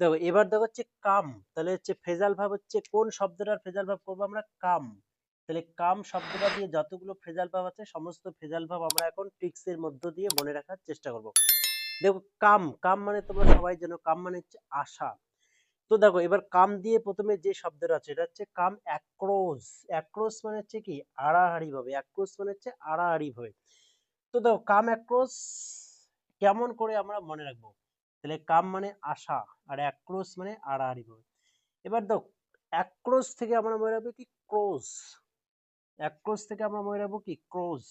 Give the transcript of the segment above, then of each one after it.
দেখো, এবার দেখো হচ্ছে কাম, তাহলে হচ্ছে ফ্রেজাল ভাব হচ্ছে কোন শব্দটার ফ্রেজাল ভাব করব আমরা কাম। তাহলে কাম শব্দটা দিয়ে যতগুলো ফ্রেজাল ভাব আছে, সমস্ত ফ্রেজাল ভাব আমরা এখন ট্রিক্স এর মধ্য দিয়ে মনে রাখার চেষ্টা করব। দেখো, কাম কাম মানে তোমরা সবাই জানো, কাম মানে হচ্ছে আশা। তো দেখো, এবার কাম দিয়ে প্রথমে যে শব্দটা আছে, এটা হচ্ছে কাম অ্যাক্রোস অ্যাক্রোস মানে হচ্ছে কি? আড়াআড়ি ভাবে। অ্যাক্রোস মানে হচ্ছে আড়াআড়ি ভাবে। তো দেখো, কাম অ্যাক্রোস কেমন করে আমরা মনে রাখব? তাহলে কাম মানে আশা আর অ্যাক্রোস মানে আড়াআড়ি ভাবে। এবার দেখো অ্যাক্রোস থেকে আমরা মনে রাখব কি ক্রোস অ্যাক্রোস থেকে আমরা মনে রাখব কি ক্রোস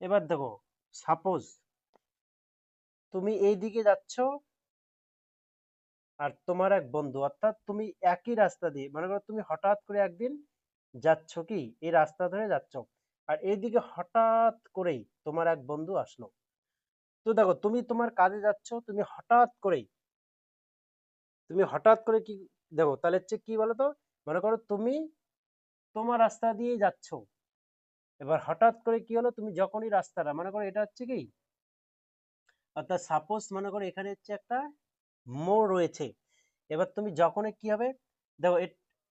এবার দেখো সাপোজ তুমি এই দিকে যাচ্ছ আর তোমার এক বন্ধু, অর্থাৎ তুমি একই রাস্তা দিয়ে, মনে করো তুমি হঠাৎ করে একদিন যাচ্ছ কি, এই রাস্তা ধরে যাচ্ছ। আর এইদিকে হঠাৎ করেই তোমার এক বন্ধু আসলো। তো দেখো, তুমি তোমার কাজে যাচ্ছ, তুমি হঠাৎ করেই তুমি হঠাৎ করে কি, দেখো, তাহলে হচ্ছে কি বলতো? মনে করো তুমি তোমার রাস্তা দিয়েই যাচ্ছ। এবার হঠাৎ করে কি হলো? তুমি যখনই রাস্তাটা, মনে করো এটা হচ্ছে কি? অর্থাৎ সাপোজ মনে করো এখানে হচ্ছে একটা মোড় রয়েছে। এবার তুমি যখনই কি হবে? দেখো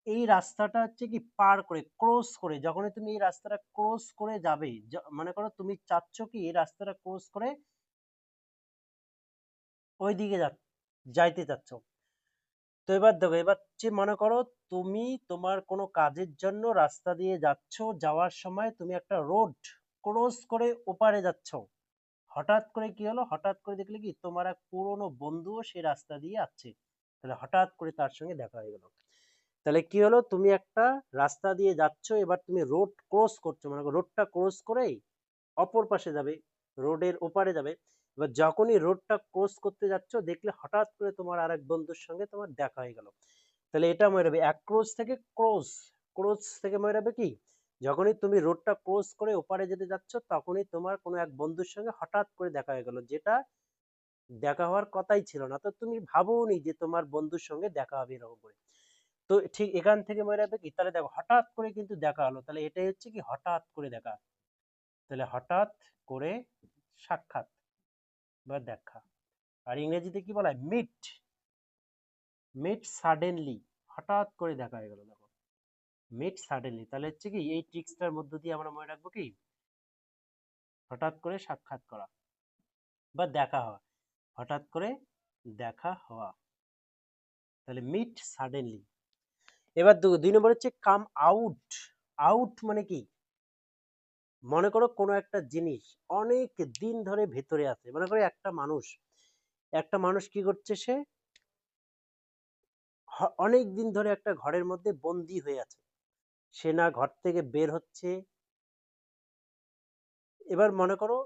এই রাস্তাটা হচ্ছে কি পার করে ক্রস করে, যখনই তুমি এই রাস্তাটা ক্রস করে যাবে মনে করো তুমি চাচ্ছ কি এই রাস্তাটা ক্রস করে ওই দিকে যাইতে চাচ্ছ। তো এবার দেখো, এবার মনে করো তুমি তোমার কোনো কাজের জন্য রাস্তা দিয়ে যাচ্ছ, যাওয়ার সময় তুমি একটা রোড ক্রস করে ওপারে যাচ্ছ। হঠাৎ করে কি হলো? হঠাৎ করে দেখলে কি তোমার এক পুরনো বন্ধুও সেই রাস্তা দিয়ে আসছে তাহলে হঠাৎ করে তার সঙ্গে দেখা হয়ে গেল। তাহলে কি হলো? তুমি একটা রাস্তা দিয়ে যাচ্ছ, এবার তুমি রোড ক্রস করছ। মানে রোডটা ক্রস করেই অপর পাশে যাবে, রোডের ওপারে যাবে। এবার যখনই রোডটা ক্রস করতে যাচ্ছ, দেখলে হঠাৎ করে তোমার আরেক বন্ধুর সঙ্গে তোমার দেখা হয়ে গেল। তাহলে এটা মনে রাখবে, এক ক্রস থেকে ক্রস ক্রস থেকে মনে রাখবে কি? যখনই তুমি রোডটা ক্রস করে ওপারে যেতে যাচ্ছ, তখনই তোমার কোনো এক বন্ধুর সঙ্গে হঠাৎ করে দেখা হয়ে গেল, যেটা দেখা হওয়ার কথাই ছিল না। তো তুমি ভাবোনি যে তোমার বন্ধুর সঙ্গে দেখা হবে এরকম করে। তো ঠিক এখান থেকে মনে রাখবে কি? তাহলে দেখো, হঠাৎ করে কিন্তু দেখা হলো। তাহলে এটাই হচ্ছে কি? হঠাৎ করে দেখা। তাহলে হঠাৎ করে সাক্ষাৎ। বা দেখা। আর ইংরেজিতে কি বলা হয়? মিট মিট সাডেনলি হঠাৎ করে দেখা হয়ে গেল, দেখো। মিট সাডেনলি তাহলে হচ্ছে কি, এই ট্রিক্সটার মধ্য দিয়ে আমরা মনে রাখব কি? হঠাৎ করে সাক্ষাৎ করা বা দেখা হওয়া। হঠাৎ করে দেখা হওয়া। তাহলে মিট সাডেনলি এবার দুই নম্বর হচ্ছে কাম আউট আউট মানে কি? মনে করো কোনো একটা জিনিস অনেক দিন ধরে ভেতরে আছে। মনে করো একটা মানুষ একটা মানুষ কি করছে সে? অনেক দিন ধরে একটা ঘরের মধ্যে বন্দি হয়ে আছে। সে না ঘর থেকে বের হচ্ছে। এবার মনে করো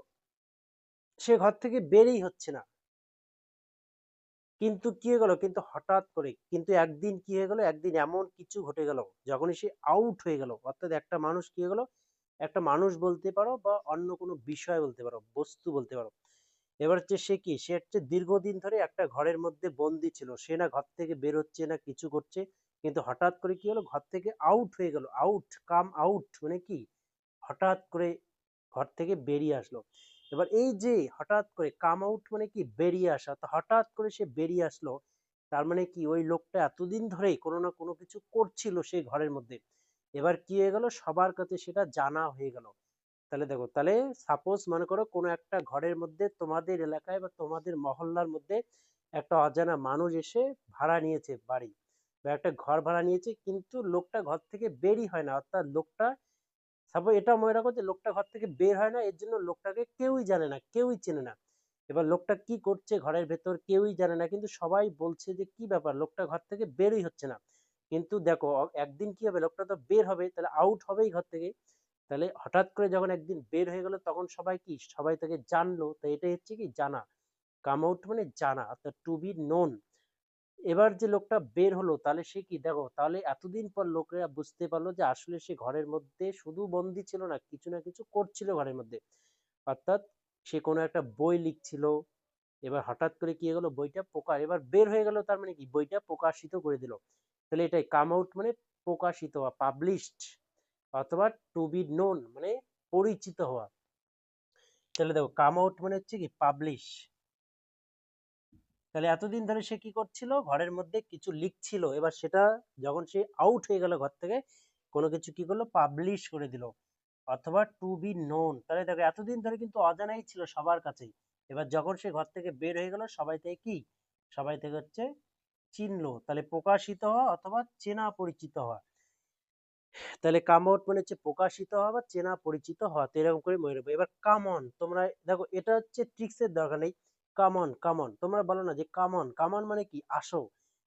সে ঘর থেকে বেরই হচ্ছে না। কিন্তু কি হয়ে গেল? কিন্তু হঠাৎ করে, কিন্তু একদিন কি হয়ে গেল? একদিন এমন কিছু ঘটে গেল, যখনই সে আউট হয়ে গেল। অর্থাৎ একটা মানুষ কি হয়ে গেল? একটা মানুষ বলতে পারো বা অন্য কোনো বিষয় বলতে পারো, বস্তু বলতে পারো। এবার হচ্ছে সে কি? সে হচ্ছে দীর্ঘদিন ধরে একটা ঘরের মধ্যে বন্দি ছিল। সে না ঘর থেকে বের হচ্ছে না, কিছু করছে। কিন্তু হঠাৎ করে কি হলো? ঘর থেকে আউট হয়ে গেল। আউট কাম আউট মানে কি? হঠাৎ করে ঘর থেকে বেরিয়ে আসলো। এবার এই যে হঠাৎ করে কাম আউট মানে কি? বেরিয়ে আসা। তো হঠাৎ করে সে বেরিয়ে আসলো, তার মানে কি? ওই লোকটা এতদিন ধরেই কোনো না কোনো কিছু করছিল সেই ঘরের মধ্যে। এবার কি হয়ে গেল? সবার কাছে সেটা জানা হয়ে গেল। তাহলে দেখো, তাহলে সাপোজ মনে করো কোনো একটা ঘরের মধ্যে তোমাদের এলাকায় বা তোমাদের মহল্লার মধ্যে একটা অজানা মানুষ এসে ভাড়া নিয়েছে বাড়ি বা একটা ঘর ভাড়া নিয়েছে কিন্তু লোকটা ঘর থেকে বেরই হয় না। অর্থাৎ লোকটা সাপোজ এটা মনে রাখো যে লোকটা ঘর থেকে বের হয় না, এর জন্য লোকটাকে কেউই জানে না, কেউই চেনে না। এবার লোকটা কি করছে ঘরের ভেতর কেউই জানে না, কিন্তু সবাই বলছে যে কি ব্যাপার? লোকটা ঘর থেকে বেরই হচ্ছে না। কিন্তু দেখো একদিন কি হবে? লোকটা তো বের হবে, তাহলে আউট হবেই ঘর থেকে। তাহলে হঠাৎ করে যখন একদিন বের হয়ে গেল, তখন সবাই কি? সবাই তাকে জানলো। তো এটাই হচ্ছে কি? জানা। কাম আউট মানে জানা। অর্থাৎ টু বি নোন এবার যে লোকটা বের হলো, তাহলে সে কি? দেখো, তাহলে এতদিন পর লোকেরা বুঝতে পারল যে আসলে সে ঘরের মধ্যে শুধু বন্দি ছিল না, কিছু না কিছু করছিল ঘরের মধ্যে। অর্থাৎ সে কোনো একটা বই লিখছিল। এবার হঠাৎ করে কি গেলো? বইটা প্রকাশ এবার বের হয়ে গেল, তার মানে কি? বইটা প্রকাশিত করে দিল। তাহলে এটাই কাম আউট মানে প্রকাশিত হওয়া পাবলিশড অথবা টু বি নোন মানে পরিচিত হওয়া। তাহলে দেখো কাম আউট মানে হচ্ছে কি পাবলিশ তাহলে এতদিন ধরে সে কি করছিল? ঘরের মধ্যে কিছু লিখছিল। এবার সেটা যখন সে আউট হয়ে গেল ঘর থেকে, কোনো কিছু কি করল? পাবলিশ করে দিল। অথবা টু বি নোন তাহলে দেখো এতদিন ধরে কিন্তু অজানাই ছিল সবার কাছেই। এবার যখন সে ঘর থেকে বের হয়ে গেল, সবাই থেকে কি? সবাই থেকে হচ্ছে চিনলো তাহলে প্রকাশিত হওয়া অথবা চেনা পরিচিত হওয়া। তাহলে কাম আউট মানে হচ্ছে প্রকাশিত হওয়া বা চেনা পরিচিত হওয়া, তো এরকম করে মনে রাখবে। এবার কামন তোমরা দেখো এটা হচ্ছে ট্রিক্সের দরকার নেই। কামন কামন তোমরা বলো না যে কামন কামন মানে কি? আসো,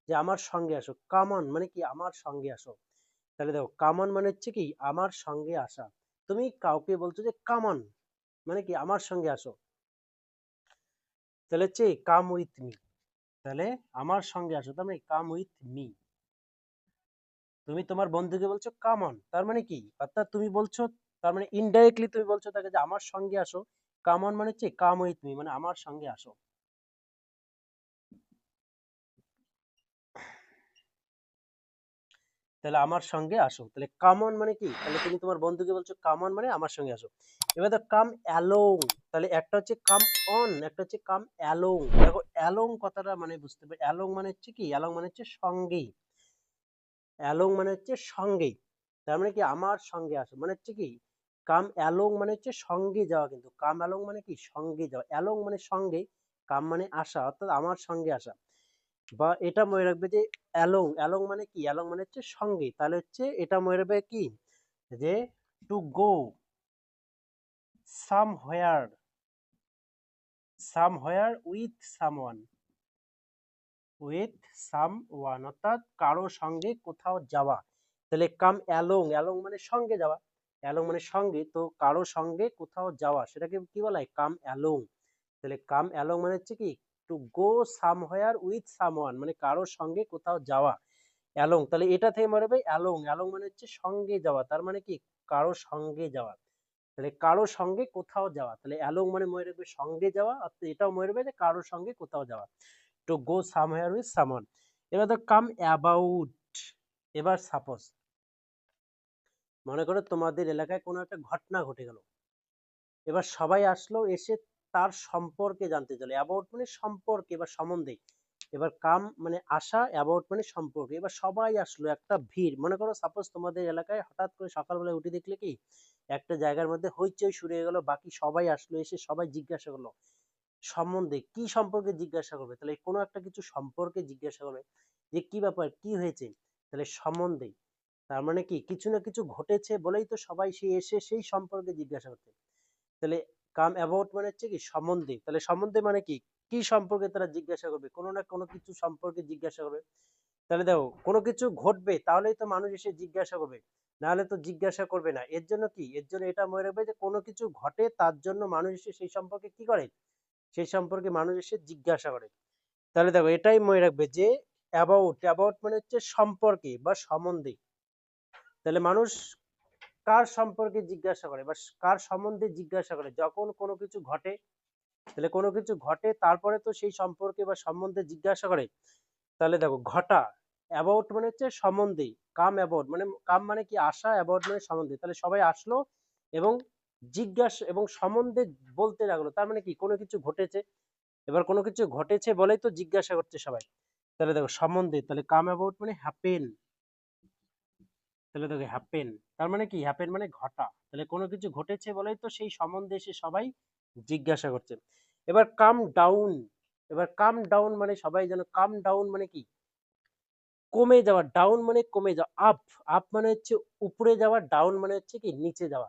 যে আমার সঙ্গে আসো। কামন মানে কি? আমার সঙ্গে আসো। তাহলে দেখো কামন মানে হচ্ছে কি? আমার সঙ্গে আসা। তুমি কাউকে বলছো যে কামন মানে কি? আমার সঙ্গে আসো। তাহলে হচ্ছে কাম উইথ মি তাহলে আমার সঙ্গে আসো, তার মানে কাম উইথ মি তুমি তোমার বন্ধুকে বলছো কাম অন তার মানে কি? অর্থাৎ তুমি বলছো, তার মানে ইনডাইরেক্টলি তুমি বলছো তাকে যে, আমার সঙ্গে আসো। কাম অন মানে হচ্ছে কাম উইথ মি মানে আমার সঙ্গে আসো। তাহলে আমার সঙ্গে আসো। তাহলে কামন মানে কি? তাহলে তুমি তোমার বন্ধুকে বলছো কামন মানে আমার সঙ্গে আসো। এবার তো কাম অ্যালোং তাহলে একটা হচ্ছে কাম অন একটা হচ্ছে কাম অ্যালোং দেখো অ্যালোং কথাটা মানে বুঝতে পারি অ্যালোং মানে হচ্ছে কি? অ্যালোং মানে হচ্ছে সঙ্গেই। অ্যালোং মানে হচ্ছে সঙ্গেই। তার মানে কি? আমার সঙ্গে আসো। মানে হচ্ছে কি? কাম অ্যালোং মানে হচ্ছে সঙ্গে যাওয়া কিন্তু। কাম অ্যালোং মানে কি? সঙ্গে যাওয়া। অ্যালোং মানে সঙ্গে কাম মানে আসা। অর্থাৎ আমার সঙ্গে আসা। বা এটা মনে রাখবে যে অ্যালং অ্যালং মানে কি? অ্যালং মানে হচ্ছে সঙ্গে। তাহলে হচ্ছে এটা মনে রাখবে কি? যে to go somewhere somewhere with someone with someone অর্থাৎ কারও সঙ্গে কোথাও যাওয়া। তাহলে কাম অ্যালং অ্যালং মানে সঙ্গে যাওয়া। অ্যালং মানে সঙ্গে, তো কারও সঙ্গে কোথাও যাওয়া, সেটাকে কি বলা হয়? কাম অ্যালং তাহলে কাম অ্যালং মানে হচ্ছে কি? To go somewhere with someone মানে কারোর সঙ্গে কোথাও যাওয়া অ্যালং তাহলে এটা থেকে মনে হবে অ্যালং অ্যালং মানে হচ্ছে সঙ্গে যাওয়া, তার মানে কি? কারোর সঙ্গে যাওয়া, তাহলে কারোর সঙ্গে কোথাও যাওয়া, তাহলে অ্যালং মানে মনে রাখবে সঙ্গে যাওয়া অর্থাৎ এটাও মনে রাখবে যে কারোর সঙ্গে কোথাও যাওয়া to go somewhere with someone এবার তো কাম অ্যাবাউট এবার সাপোজ মনে করো তোমাদের এলাকায় কোনো একটা ঘটনা ঘটে গেল, এবার সবাই আসলো, এসে তার সম্পর্কে জানতে চলে অ্যাবাউট মানে সম্পর্কে বা সম্বন্ধে। এবার কাম মানে আসা অ্যাবাউট মানে সম্পর্কে। এবার সবাই আসলো, একটা ভিড়। মনে করো সাপোজ তোমাদের এলাকায় হঠাৎ করে সকালবেলা উঠে দেখলে কি, একটা জায়গার মধ্যে হইচই শুরু হয়ে গেল, বাকি সবাই আসলো, এসে সবাই জিজ্ঞাসা করল, সম্বন্ধে কি সম্পর্কে জিজ্ঞাসা করবে? তাহলে কোনো একটা কিছু সম্পর্কে জিজ্ঞাসা করবে, যে কি ব্যাপার, কি হয়েছে? তাহলে সম্বন্ধে। তার মানে কি, কিছু না কিছু ঘটেছে বলেই তো সবাই সে এসে সেই সম্পর্কে জিজ্ঞাসা করতে তাহলে কাম অ্যাবাউট মানে হচ্ছে কি, সম্বন্ধে। তাহলে সম্বন্ধে মানে কি? কি সম্পর্কে তারা জিজ্ঞাসা করবে? কোনো না কোনো কিছু সম্পর্কে জিজ্ঞাসা করবে। তাহলে দেখো, কোনো কিছু ঘটবে, তাহলেই তো মানুষ এসে জিজ্ঞাসা করবে। নাহলে তো জিজ্ঞাসা করবে না। এর জন্য কি? এর জন্য এটা মনে রাখবে যে, কোনো কিছু ঘটে, তার জন্য মানুষ এসে সেই সম্পর্কে কি করে? সেই সম্পর্কে মানুষ এসে জিজ্ঞাসা করে। তাহলে দেখো, এটাই মনে রাখবে যে অ্যাবাউট অ্যাবাউট মানে হচ্ছে সম্পর্কে বা সম্বন্ধে। তাহলে মানুষ কার সম্পর্কে জিজ্ঞাসা করে বা কার সম্বন্ধে জিজ্ঞাসা করে? যখন কোনো কিছু ঘটে, তাহলে কোনো কিছু ঘটে, তারপরে তো সেই সম্পর্কে বা সম্বন্ধে জিজ্ঞাসা করে। তাহলে দেখো, ঘটা অ্যাবাউট মানে হচ্ছে সম্বন্ধে, কাম অ্যাবাউট মানে কাম মানে কি আসা অ্যাবাউট মানে সম্বন্ধে। তাহলে সবাই আসলো এবং জিজ্ঞাসা এবং সম্বন্ধে বলতে লাগল। তার মানে কি? কোনো কিছু ঘটেছে, এবার কোনো কিছু ঘটেছে বলেই তো জিজ্ঞাসা করছে সবাই। তাহলে দেখো, সম্বন্ধে, তাহলে কাম অ্যাবাউট মানে হ্যাপেন তাহলে দেখো হ্যাপেন তার মানে কি? হ্যাপেন মানে ঘটা। তাহলে কোনো কিছু ঘটেছে বলেই তো সেই সম্বন্ধে এসে সবাই জিজ্ঞাসা করছে। এবার কাম ডাউন এবার কাম ডাউন মানে সবাই যেন কাম ডাউন মানে কি? কমে যাওয়া ডাউন মানে কমে যাওয়া আপ আপ মানে হচ্ছে উপরে যাওয়া ডাউন মানে হচ্ছে কি? নিচে যাওয়া।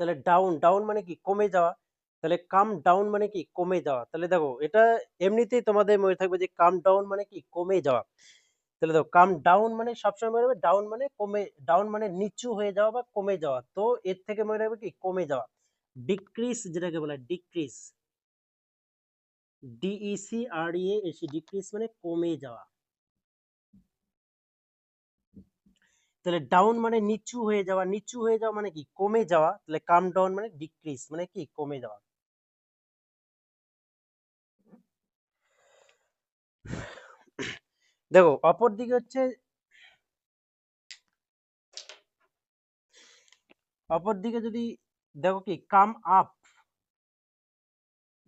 তাহলে ডাউন ডাউন মানে কি? কমে যাওয়া। তাহলে কাম ডাউন মানে কি? কমে যাওয়া। তাহলে দেখো, এটা এমনিতেই তোমাদের মনে থাকবে যে কাম ডাউন মানে কি? কমে যাওয়া। তাহলে দেখো কাম ডাউন মানে সবসময় মনে রাখবে ডাউন মানে কমে ডাউন মানে নিচু হয়ে যাওয়া বা কমে যাওয়া। তো এর থেকে মনে রাখবে কি? কমে যাওয়া। ডিক্রিস যেটাকে বলা decrease DEC R E AC decrease মানে কমে যাওয়া। তাহলে ডাউন মানে নিচু হয়ে যাওয়া। নিচু হয়ে যাওয়া মানে কি? কমে যাওয়া। তাহলে কাম ডাউন মানে ডিক্রিস মানে কি? কমে যাওয়া। দেখো, অপর দিকে হচ্ছে অপর দিকে যদি দেখো কি কাম আপ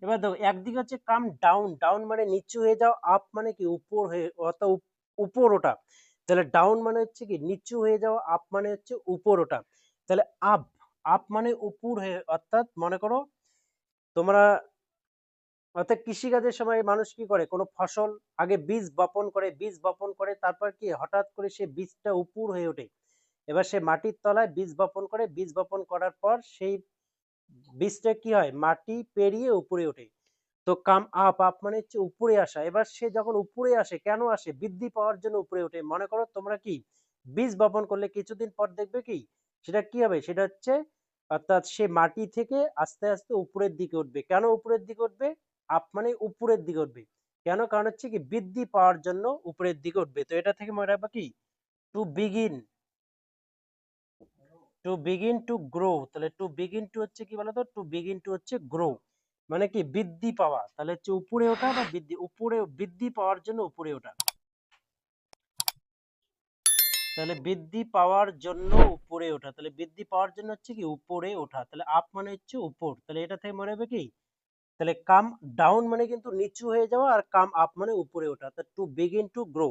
এবার দেখো, একদিকে হচ্ছে কাম ডাউন ডাউন মানে নিচু হয়ে যাও আপ মানে কি, উপর হয়ে, অর্থাৎ উপ- উপর ওটা। তাহলে ডাউন মানে হচ্ছে কি, নিচু হয়ে যাওয়া আপ মানে হচ্ছে উপর ওটা। তাহলে আপ আপ মানে উপর হয়ে, অর্থাৎ মনে করো, তোমরা অর্থাৎ কৃষিকাজের সময় মানুষ কি করে? কোনো ফসল আগে বীজ বপন করে, বীজ বপন করে, তারপর কি হঠাৎ করে সে বীজটা উপুর হয়ে ওঠে? এবার সে মাটির তলায় বীজ বপন করে, বীজ বপন করার পর সেই বীজটা কি হয়? মাটি পেরিয়ে উপরে ওঠে। তো কাম আপ আপ মানে হচ্ছে উপরে আসা। এবার সে যখন উপরে আসে, কেন আসে? বৃদ্ধি পাওয়ার জন্য উপরে ওঠে। মনে করো তোমরা কি, বীজ বপন করলে কিছুদিন পর দেখবে কি, সেটা কি হবে? সেটা হচ্ছে, অর্থাৎ সে মাটি থেকে আস্তে আস্তে উপরের দিকে উঠবে। কেন উপরের দিকে উঠবে? আপ মানে উপরের দিকে উঠবে। কেন? কারণ হচ্ছে কি বৃদ্ধি পাওয়ার জন্য উপরের দিকে উঠবে। তো এটা থেকে মনে রাখবা কি? To begin to begin to grow তাহলে টু বিগিন টু হচ্ছে কি বলতো? টু বিগিন টু হচ্ছে গ্রো মানে কি বৃদ্ধি পাওয়া। তাহলে হচ্ছে উপরে ওঠা বা বৃদ্ধি, উপরে, বৃদ্ধি পাওয়ার জন্য উপরে ওঠা। তাহলে বৃদ্ধি পাওয়ার জন্য উপরে ওঠা। তাহলে বৃদ্ধি পাওয়ার জন্য হচ্ছে কি উপরে ওঠা। তাহলে আপ মানে হচ্ছে উপর। তাহলে এটা থেকে মনে হবে কি? তাহলে কাম ডাউন মানে কিন্তু নিচু হয়ে যাওয়া আর কাম আপ মানে উপরে ওঠা। তো টু বিগিন টু গ্রো